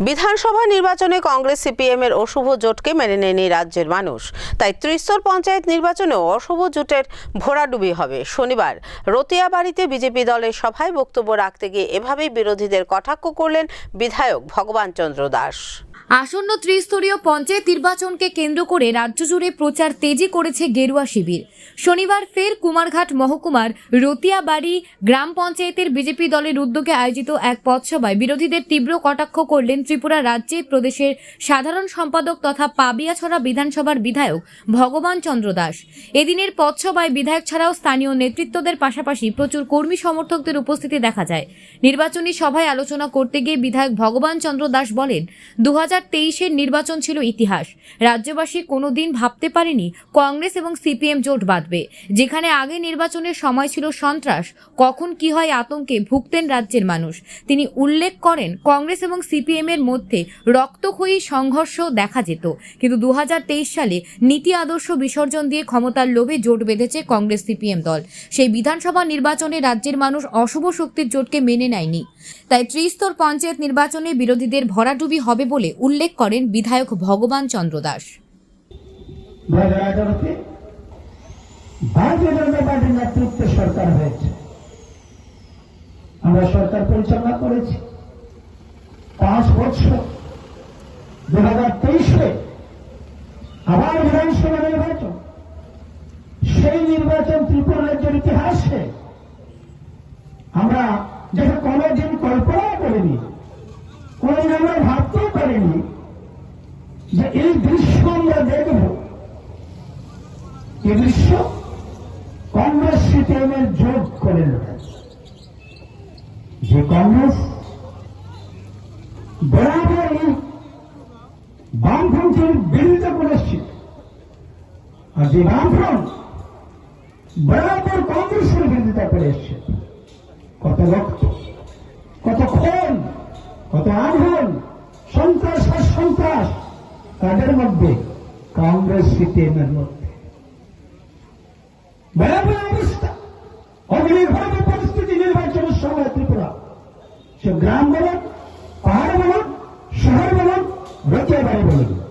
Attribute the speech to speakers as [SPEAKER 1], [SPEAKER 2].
[SPEAKER 1] বিধানসভা নির্বাচনে কংগ্রেস সিপিএম এর অশুভ জোটকে মেনে নেয়নি রাজ্যের মানুষ। তাই ত্রিস্তর পঞ্চায়েত নির্বাচনেও অশুভ জোটের ভোরাডুবি হবে। শনিবার রতিয়া বাড়িতে বিজেপি দলের সভায় বক্তব্য রাখতে গিয়ে এভাবেই বিরোধীদের কটাক্ষ করলেন বিধায়ক ভগবান চন্দ্র দাস।
[SPEAKER 2] আসন্ন ত্রিস্তরীয় পঞ্চায়েত নির্বাচনকে কেন্দ্র করে রাজ্য জুড়ে প্রচার তেজি করেছে গেরুয়া শিবির। শনিবার ফের কুমারঘাট মহকুমার রতিয়াবাড়ি গ্রাম পঞ্চায়েতের বিজেপি দলের উদ্যোগে আয়োজিত এক পথসভায় বিরোধীদের তীব্র কটাক্ষ করলেন ত্রিপুরা রাজ্যে প্রদেশের সাধারণ সম্পাদক তথা পাবিয়াছড়া বিধানসভার বিধায়ক ভগবান চন্দ্র দাস। এদিনের পথসভায় বিধায়ক ছাড়াও স্থানীয় নেতৃত্বদের পাশাপাশি প্রচুর কর্মী সমর্থকদের উপস্থিতি দেখা যায়। নির্বাচনী সভায় আলোচনা করতে গিয়ে বিধায়ক ভগবান চন্দ্র দাস বলেন দু হাজার তেইশের নির্বাচন ছিল ইতিহাস। রাজ্যবাসী কোনোদিন ভাবতে পারেনি কংগ্রেস এবং সিপিএম জোট বাঁধবে। যেখানে আগে নির্বাচনের সময় ছিল সন্ত্রাস, কখন কি হয় আতঙ্কে ভুগতেন রাজ্যের মানুষ। তিনি উল্লেখ করেন, কংগ্রেস এবং সিপিএম এর মধ্যে রক্তক্ষয়ী সংঘর্ষ দেখা যেত, কিন্তু দু হাজার তেইশ সালে নীতি আদর্শ বিসর্জন দিয়ে ক্ষমতার লোভে জোট বেঁধেছে কংগ্রেস সিপিএম দল। সেই বিধানসভা নির্বাচনে রাজ্যের মানুষ অশুভ শক্তির জোটকে মেনে নেয়নি। তাই ত্রিস্তর পঞ্চায়েত নির্বাচনে বিরোধীদের ভরাডুবি হবে বলে উল্লেখ করেন বিধায়ক ভগবান চন্দ্র দাস।
[SPEAKER 3] আমরা সরকার পরিচালনা করেছি। পাঁচ বছর। দু হাজার তেইশে আবার বিধানসভা নির্বাচন। সেই নির্বাচন ত্রিপুরা রাজ্যের ইতিহাসে আমরা যেটা কোনোদিন কল্পনাও করিনি, কোনোদিন আমরা যে এই দৃশ্য আমরা দেখব। এই দৃশ্য কংগ্রেস সিপিএমের যোগ করে যে কংগ্রেস বরাবর এই বামপন্থীর বিরোধিতা করেছে আর যে বামফ্রন্ট বরাবর কংগ্রেসের বিরোধিতা করে এসছে। কত রক্ত, কত খুন, কত আগুন, সন্ত্রাস আর সন্ত্রাস তাদের মধ্যে কংগ্রেস সিপিএমের মধ্যে। ভয়াবহ অবস্থা। অগ্নিগর্ভ পরিস্থিতি নির্বাচনের সময় ত্রিপুরা। সে গ্রাম বলুন, পাহাড় বলুন, শহর বলুন রোজে বাড়ি বলুন।